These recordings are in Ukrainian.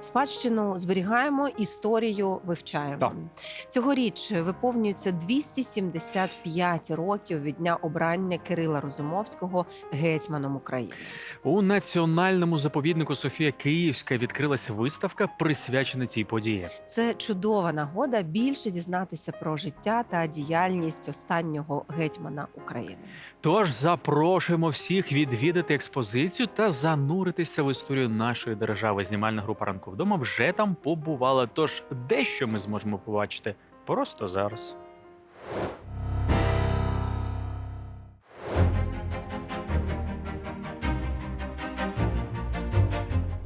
Спадщину зберігаємо, історію вивчаємо. Так. Цьогоріч виповнюється 275 років від дня обрання Кирила Розумовського гетьманом України. У національному заповіднику Софія Київська відкрилася виставка, присвячена цій події. Це чудова нагода більше дізнатися про життя та діяльність останнього гетьмана України. Тож запрошуємо всіх відвідати експозицію та зануритися в історію нашої держави. Знімальна група ранку вдома вже там побувала. Тож дещо ми зможемо побачити просто зараз.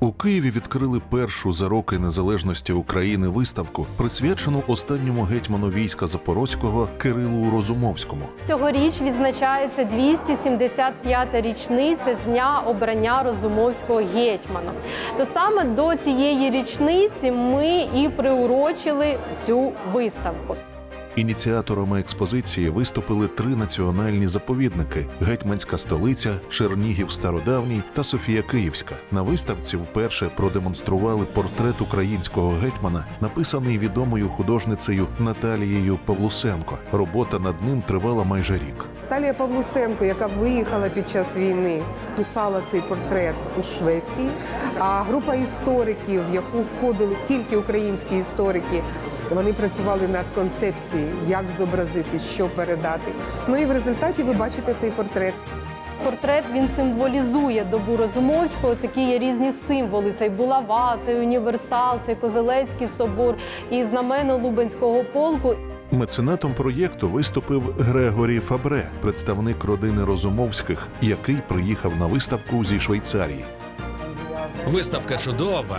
У Києві відкрили першу за роки незалежності України виставку, присвячену останньому гетьману війська Запорозького Кирилу Розумовському. Цьогоріч відзначається 275-та річниця з дня обрання Розумовського гетьмана. То саме до цієї річниці ми і приурочили цю виставку. Ініціаторами експозиції виступили три національні заповідники: Гетьманська столиця, Чернігів Стародавній та Софія Київська. На виставці вперше продемонстрували портрет українського гетьмана, написаний відомою художницею Наталією Павлусенко. Робота над ним тривала майже рік. Наталія Павлусенко, яка виїхала під час війни, писала цей портрет у Швеції. А група істориків, в яку входили тільки українські історики, вони працювали над концепцією, як зобразити, що передати. Ну і в результаті ви бачите цей портрет. Портрет він символізує добу Розумовського. Такі є різні символи: цей булава, цей універсал, цей Козелецький собор і знамено Лубенського полку. Меценатом проєкту виступив Грегорі Фабре, представник родини Розумовських, який приїхав на виставку зі Швейцарії. Виставка чудова.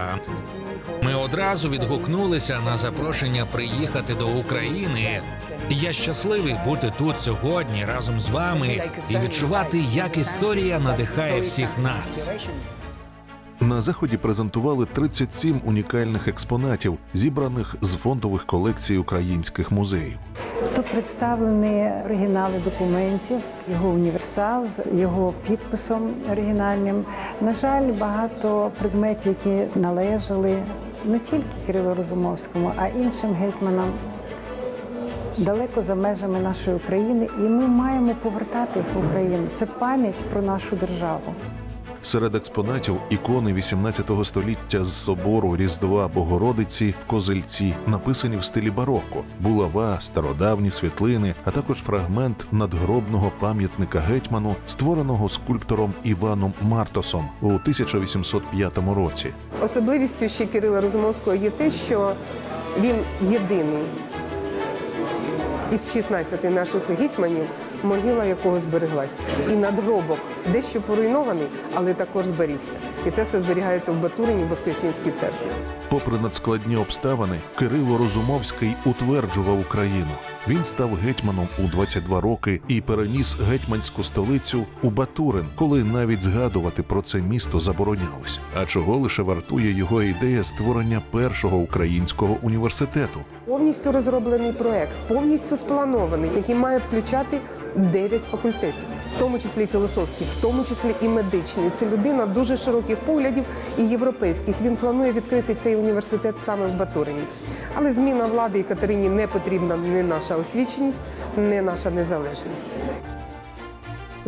Одразу відгукнулися на запрошення приїхати до України. Я щасливий бути тут сьогодні разом з вами і відчувати, як історія надихає всіх нас. На заході презентували 37 унікальних експонатів, зібраних з фондових колекцій українських музеїв. Тут представлені оригінали документів, його універсал з його підписом оригінальним. На жаль, багато предметів, які належали не тільки Кирилу Розумовському, а іншим гетьманам далеко за межами нашої України, і ми маємо повертати їх в Україну. Це пам'ять про нашу державу. Серед експонатів ікони 18 століття з собору Різдва Богородиці в Козельці, написані в стилі бароко, булава, стародавні світлини, а також фрагмент надгробного пам'ятника гетьману, створеного скульптором Іваном Мартосом у 1805 році. Особливістю ще Кирила Розумовського є те, що він єдиний із 16 наших гетьманів, могила якого збереглася. І надгробок дещо поруйнований, але також зберігся. І це все зберігається в Батурині в Воскресенській церкві. Попри надскладні обставини, Кирило Розумовський утверджував Україну. Він став гетьманом у 22 роки і переніс гетьманську столицю у Батурин, коли навіть згадувати про це місто заборонялось. А чого лише вартує його ідея створення першого українського університету? Повністю розроблений проект, повністю спланований, який має включати 9 факультетів, в тому числі і філософський, в тому числі і медичний. Це людина дуже широких поглядів і європейських. Він планує відкрити цей університет саме в Батурині. Але зміна влади і Катерині не потрібна не наша освіченість, не наша незалежність.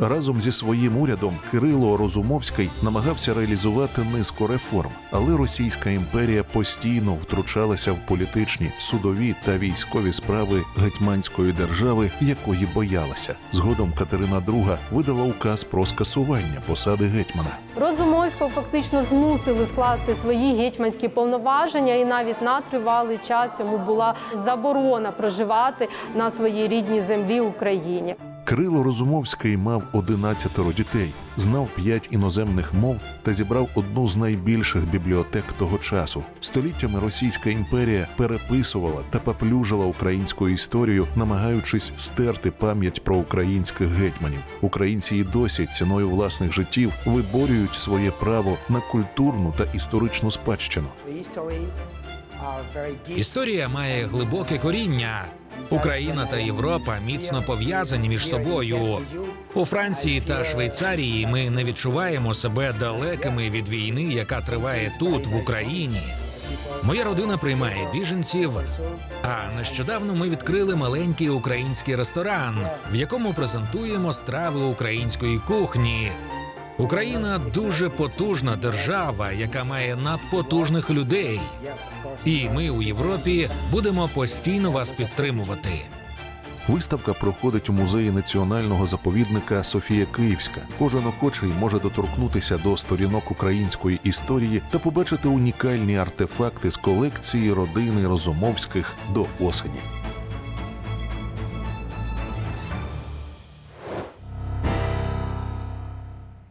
Разом зі своїм урядом Кирило Розумовський намагався реалізувати низку реформ, але Російська імперія постійно втручалася в політичні, судові та військові справи гетьманської держави, якої боялася. Згодом Катерина II видала указ про скасування посади гетьмана. Розумовського фактично змусили скласти свої гетьманські повноваження, і навіть на тривалий час йому була заборона проживати на своїй рідній землі Україні. Кирило Розумовський мав 11 дітей, знав п'ять іноземних мов та зібрав одну з найбільших бібліотек того часу. Століттями Російська імперія переписувала та поплюжила українську історію, намагаючись стерти пам'ять про українських гетьманів. Українці і досі ціною власних життів виборюють своє право на культурну та історичну спадщину. Історія має глибоке коріння. Україна та Європа міцно пов'язані між собою. У Франції та Швейцарії ми не відчуваємо себе далекими від війни, яка триває тут, в Україні. Моя родина приймає біженців. А нещодавно ми відкрили маленький український ресторан, в якому презентуємо страви української кухні. Україна дуже потужна держава, яка має надпотужних людей. І ми у Європі будемо постійно вас підтримувати. Виставка проходить у музеї національного заповідника Софія Київська. Кожен охочий може доторкнутися до сторінок української історії та побачити унікальні артефакти з колекції родини Розумовських до осені.